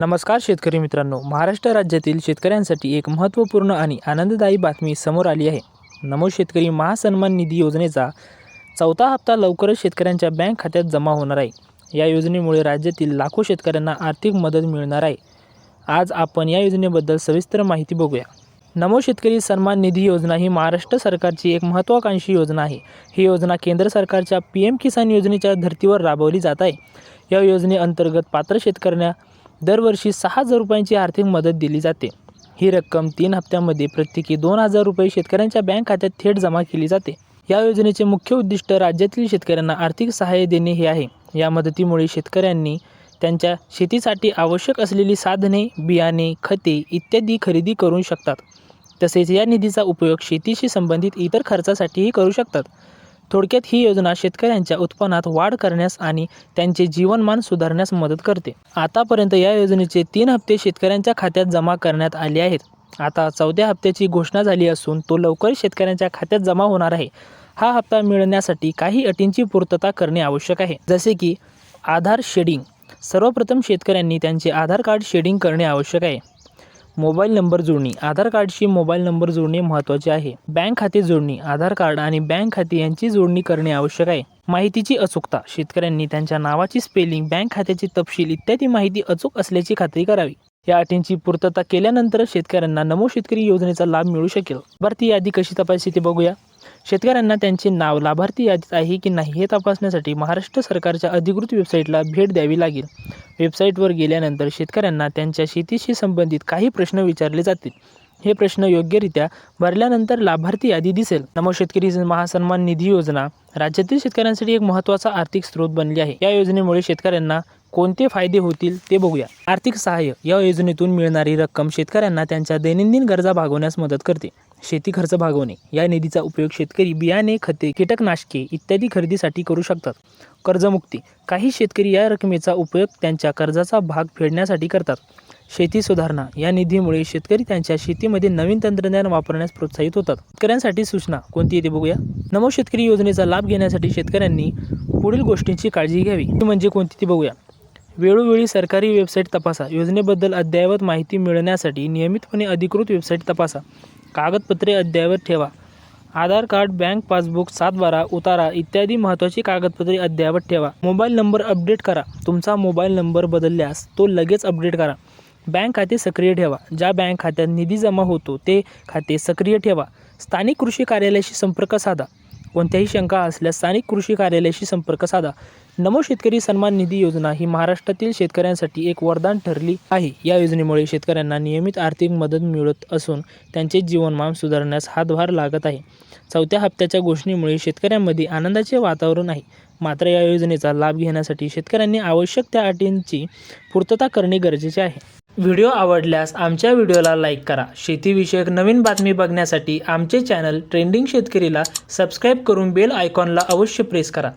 नमस्कार शेतकरी मित्रांनो महाराष्ट्र राज्यातील शेतकऱ्यांसाठी एक महत्त्वपूर्ण आणि आनंददायी बातमी समोर आली आहे. नमो शेतकरी महासन्मान निधी योजनेचा चौथा हप्ता लवकरच शेतकऱ्यांच्या बँक खात्यात जमा होणार आहे. या योजनेमुळे राज्यातील लाखो शेतकऱ्यांना आर्थिक मदत मिळणार आहे. आज आपण या योजनेबद्दल सविस्तर माहिती बघूया. नमो शेतकरी सन्मान निधी योजना ही महाराष्ट्र सरकारची एक महत्त्वाकांक्षी योजना आहे. ही योजना केंद्र सरकारच्या पी एम किसान योजनेच्या धर्तीवर राबवली जात आहे. या योजनेअंतर्गत पात्र शेतकऱ्यांना दरवर्षी सहा हजार रुपयांची आर्थिक मदत दिली जाते. ही रक्कम तीन हप्त्यामध्ये प्रत्येकी दोन हजार रुपये शेतकऱ्यांच्या बँक खात्यात थेट जमा केली जाते. या योजनेचे मुख्य उद्दिष्ट राज्यातील शेतकऱ्यांना आर्थिक सहाय्य देणे हे आहे. या मदतीमुळे शेतकऱ्यांनी त्यांच्या शेतीसाठी आवश्यक असलेली साधने बियाणे खते इत्यादी खरेदी करू शकतात. तसेच या निधीचा उपयोग शेतीशी संबंधित इतर खर्चासाठीही करू शकतात. थोडक्यात ही योजना शेतकऱ्यांच्या उत्पन्नात वाढ करण्यास आणि त्यांचे जीवनमान सुधारण्यास मदत करते. आतापर्यंत या योजनेचे तीन हप्ते शेतकऱ्यांच्या खात्यात जमा करण्यात आले आहेत. आता चौथ्या हप्त्याची घोषणा झाली असून तो लवकर शेतकऱ्यांच्या खात्यात जमा होणार आहे. हा हप्ता मिळण्यासाठी काही अटींची पूर्तता करणे आवश्यक आहे. जसे की आधार शेडिंग. सर्वप्रथम शेतकऱ्यांनी त्यांचे आधार कार्ड शेडिंग करणे आवश्यक आहे. मोबाईल नंबर जोडणी आधार कार्डशी मोबाईल नंबर जोडणे महत्त्वाचे आहे. बँक खाते जोडणी आधार कार्ड आणि बँक खाते यांची जोडणी करणे आवश्यक आहे. माहितीची अचूकता शेतकऱ्यांनी त्यांच्या नावाची स्पेलिंग बँक खात्याची तपशील इत्यादी माहिती अचूक असल्याची खात्री करावी. या अटींची पूर्तता केल्यानंतर शेतकऱ्यांना नमो शेतकरी योजनेचा लाभ मिळू शकेल. लाभार्थी यादी कशी तपासायची ते बघूया. शेतकऱ्यांना त्यांचे नाव लाभार्थी यादीत आहे की नाही हे तपासण्यासाठी महाराष्ट्र सरकारच्या अधिकृत वेबसाईटला भेट द्यावी लागेल. वेबसाईटवर गेल्यानंतर शेतकऱ्यांना त्यांच्या शेतीशी संबंधित काही प्रश्न विचारले जातील. हे प्रश्न योग्यरित्या भरल्यानंतर लाभार्थी यादी दिसेल. नमो शेतकरी महासन्मान निधी योजना राज्यातील शेतकऱ्यांसाठी एक महत्त्वाचा आर्थिक स्रोत बनली आहे. या योजनेमुळे शेतकऱ्यांना कोणते फायदे होतील ते बघूया. आर्थिक सहाय्य या योजनेतून मिळणारी रक्कम शेतकऱ्यांना त्यांच्या दैनंदिन गरजा भागवण्यास मदत करते. शेती खर्च भागवणे या निधीचा उपयोग शेतकरी बियाणे खते कीटकनाशके इत्यादी खरेदीसाठी करू शकतात. कर्जमुक्ती काही शेतकरी या रकमेचा उपयोग त्यांच्या कर्जाचा भाग फेडण्यासाठी करतात. शेती सुधारणा या निधीमुळे शेतकरी त्यांच्या शेतीमध्ये नवीन तंत्रज्ञान वापरण्यास प्रोत्साहित होतात. शेतकऱ्यांसाठी सूचना कोणती येते बघूया. नमो शेतकरी योजनेचा लाभ घेण्यासाठी शेतकऱ्यांनी पुढील गोष्टींची काळजी घ्यावी. म्हणजे कोणती ती बघूया. वेळोवेळी सरकारी वेबसाईट तपासा. योजनेबद्दल अद्ययावत माहिती मिळवण्यासाठी नियमितपणे अधिकृत वेबसाईट तपासा. कागदपत्रे अद्ययावत ठेवा. आधार कार्ड बँक पासबुक सातबारा उतारा इत्यादी महत्त्वाची कागदपत्रे अद्ययावत ठेवा. मोबाईल नंबर अपडेट करा. तुमचा मोबाईल नंबर बदलल्यास तो लगेच अपडेट करा. बँक खाते सक्रिय ठेवा. ज्या बँक खात्यात निधी जमा होतो ते खाते सक्रिय ठेवा. स्थानिक कृषी कार्यालयाशी संपर्क साधा. कोणत्याही शंका असल्यास स्थानिक कृषी कार्यालयाशी संपर्क साधा. नमो शेतकरी सन्मान निधी योजना ही महाराष्ट्रातील शेतकऱ्यांसाठी एक वरदान ठरली आहे. या योजनेमुळे शेतकऱ्यांना नियमित आर्थिक मदत मिळत असून त्यांचे जीवनमान सुधारण्यास हातभार लागत आहे. चौथ्या हप्त्याच्या घोषणेमुळे शेतकऱ्यांमध्ये आनंदाचे वातावरण आहे. मात्र या योजनेचा लाभ घेण्यासाठी शेतकऱ्यांनी आवश्यक त्या अटींची पूर्तता करणे गरजेचे आहे. व्हिडिओ आवडल्यास आमच्या व्हिडिओला लाईक करा. शेतीविषयक नवीन बातमी बघण्यासाठी आमचे चॅनल ट्रेंडिंग शेतकरीला सबस्क्राईब करून बेल आयकॉनला अवश्य प्रेस करा.